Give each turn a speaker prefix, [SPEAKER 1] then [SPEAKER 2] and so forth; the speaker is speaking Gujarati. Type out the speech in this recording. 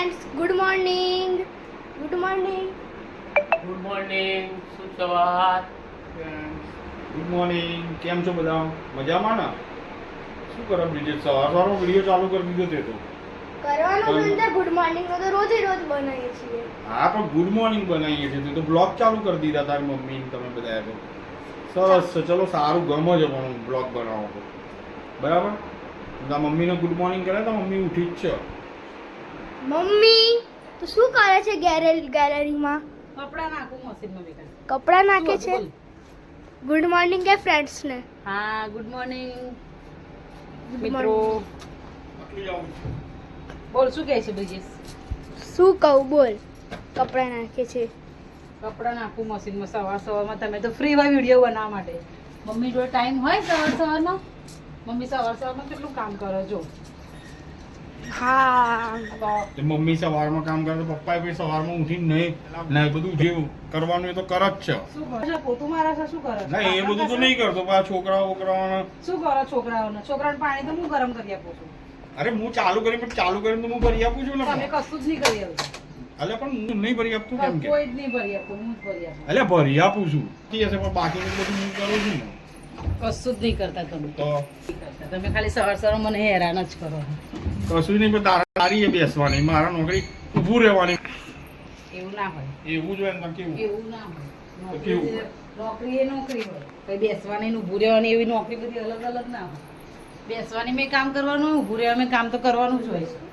[SPEAKER 1] Friends good morning good morning
[SPEAKER 2] good morning સુપ્રભાત
[SPEAKER 3] good morning કેમ છો બધા? મજામાં ને? શું કરો બ્રિજેટ સવાર સવારનો વીડિયો ચાલુ કરી દીધો તે તો.
[SPEAKER 1] કરવાનું છે ગુડ મોર્નિંગ નો તો રોજે રોજ બનાવીએ છીએ.
[SPEAKER 3] હા પણ ગુડ મોર્નિંગ બનાવીએ છીએ. તે તો બ્લોગ ચાલુ કરી દીધા તારી મમ્મી ને તમે બધા તો. સરસ છે. ચલો સારું ગમે છે પણ બ્લોગ બનાવો તો બરાબર? તારા મમ્મીને ગુડ મોર્નિંગ કરે તો મમ્મી ઉઠી જ છે.
[SPEAKER 1] મમ્મી તો શું કરે છે ગેલેરીમાં?
[SPEAKER 4] કપડાં નાખું મશીનમાં બેટા
[SPEAKER 1] કપડાં નાખે છે. ગુડ મોર્નિંગ કે ફ્રેન્ડ્સ ને
[SPEAKER 4] હા ગુડ મોર્નિંગ મિત્રો. બોલ શું કહે છે બ્રિજેશ?
[SPEAKER 1] શું કહું બોલ. કપડાં નાખે છે.
[SPEAKER 4] કપડાં નાખું મશીનમાં સવાર સવારમાં. તમે તો ફ્રી હોય વીડિયો બનાવવા માટે. મમ્મી જોડે ટાઈમ હોય સવાર સવારનો? મમ્મી સવાર સવારમાં કેટલું કામ કરો જો.
[SPEAKER 1] હા.
[SPEAKER 3] તે મમ્મી સવારમાં કામ કરે તો પપ્પાએ પછી સવારમાં ઉઠીને નહીં ના બધું જે કરવાનું એ તો કર જ છે.
[SPEAKER 4] પોતું મારા છે શું કરે?
[SPEAKER 3] ના એ બધું તો નહીં કરતો પણ આ છોકરાઓ છોકરાઓને
[SPEAKER 4] શું કરો છોકરાઓને? છોકરાને પાણી તો હું ગરમ કરી આપું છું.
[SPEAKER 3] અરે હું ચાલુ કરી પણ ચાલુ કરીને તો હું ભરી આપું છું ને
[SPEAKER 4] તમે
[SPEAKER 3] પણ.
[SPEAKER 4] કશું જ નહીં કરી
[SPEAKER 3] અલે પણ હું નહીં ભરી આપતું કેમ કે?
[SPEAKER 4] કોઈ જ નહીં ભરી આપતું હું જ ભરી આપું.
[SPEAKER 3] અલે ભરી આપું છું. ઠીક હશે પણ બાકીનું બધું હું કરું છું ને.
[SPEAKER 4] કશું જ નહીં કરતા તમે.
[SPEAKER 3] તો?
[SPEAKER 4] તમે ખાલી સવાર સવાર મને હેરાન જ કરો.
[SPEAKER 3] કશું નહીં પણ તારા તારી બેસવાની મારા નોકરી ઊભું રહેવાની.
[SPEAKER 4] એવું ના હોય.
[SPEAKER 3] એવું જ હોય ને કેવું?
[SPEAKER 4] એવું ના હોય. નોકરી એ નોકરી હોય. કઈ બેસવાની ઊભું રહેવાની એવી નોકરી બધી અલગ અલગ ના હોય. બેસવાની મેં કામ કરવાનું ઊભું રહેવાનું કામ તો કરવાનું જ હોય. છે